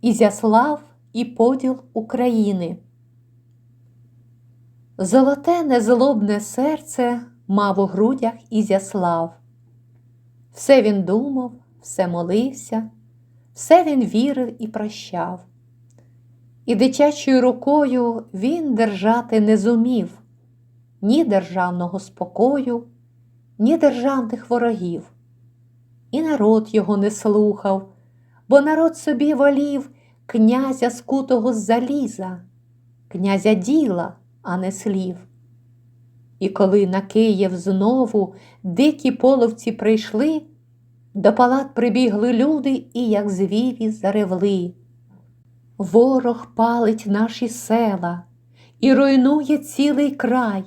Ізяслав і поділ України. Золоте незлобне серце мав у грудях Ізяслав. Все він думав, все молився, все він вірив і прощав. І дитячою рукою він держати не зумів ні державного спокою, ні державних ворогів. І народ його не слухав, бо народ собі волів князя скутого з заліза, князя діла, а не слів. І коли на Київ знову дикі половці прийшли, до палат прибігли люди і, як звірі, заревли. Ворог палить наші села і руйнує цілий край.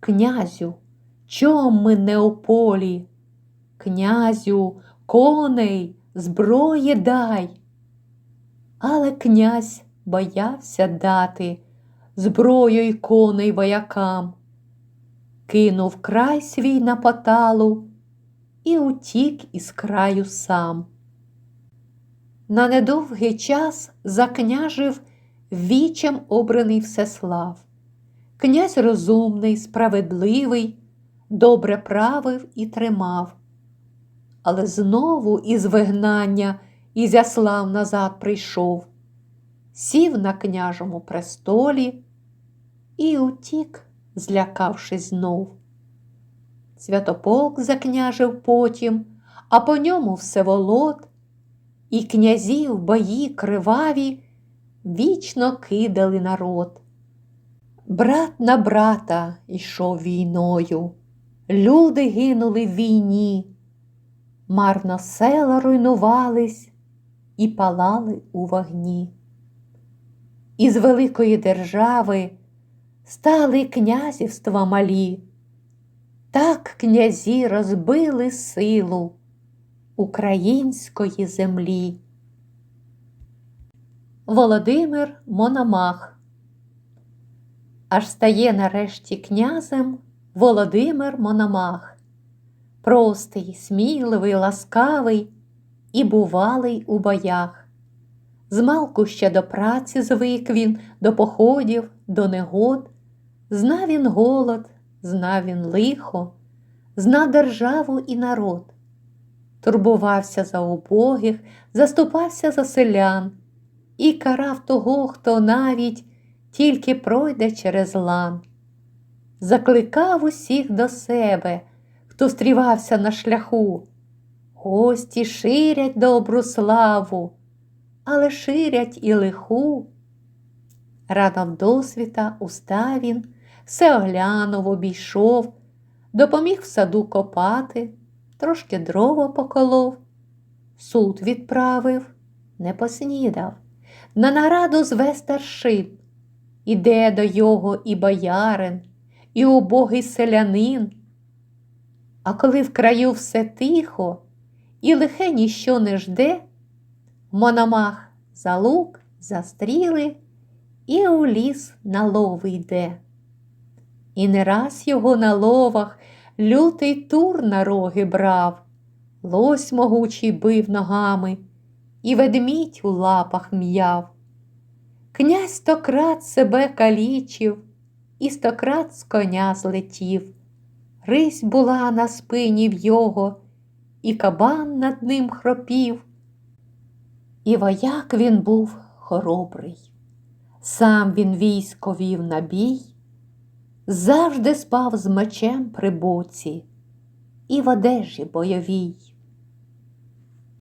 Князю, чом ми не у полі? Князю, коней, зброї дай. Але князь боявся дати зброю й коней воякам, кинув край свій на поталу і утік із краю сам. На недовгий час закняжив вічем обраний Всеслав. Князь розумний, справедливий, добре правив і тримав. Але знову із вигнання Ізяслав назад прийшов, сів на княжому престолі і утік, злякавшись знов. Святополк закняжив потім, а по ньому Всеволод, і князів бої криваві вічно кидали народ. Брат на брата йшов війною, люди гинули в війні, марно села руйнувались і палали у вогні. Із великої держави стали князівства малі, так князі розбили силу української землі. Володимир Мономах Аж стає нарешті князем Володимир Мономах, простий, сміливий, ласкавий і бувалий у боях. Змалку ще до праці звик він, до походів, до негод, знав він голод, знав він лихо, зна державу і народ, турбувався за убогих, заступався за селян і карав того, хто навіть тільки пройде через лан. Закликав усіх до себе, хто стрівався на шляху. Гості ширять добру славу, але ширять і лиху. Рано вдосвіта уста він, все оглянув, обійшов, допоміг в саду копати, трошки дрова поколов, суд відправив, не поснідав, на нараду зве старшин. Іде до його і боярин, і убогий селянин. А коли в краю все тихо, і лихе ніщо не жде, Мономах за лук, за стріли і у ліс на лови йде. І не раз його на ловах лютий тур на роги брав, лось могучий бив ногами, і ведмідь у лапах м'яв. Князь стократ себе калічив, і стократ з коня злетів. Рись була на спині в його, і кабан над ним хропів. І вояк він був хоробрий, сам він військо вів на бій, завжди спав з мечем при боці і в одежі бойовій.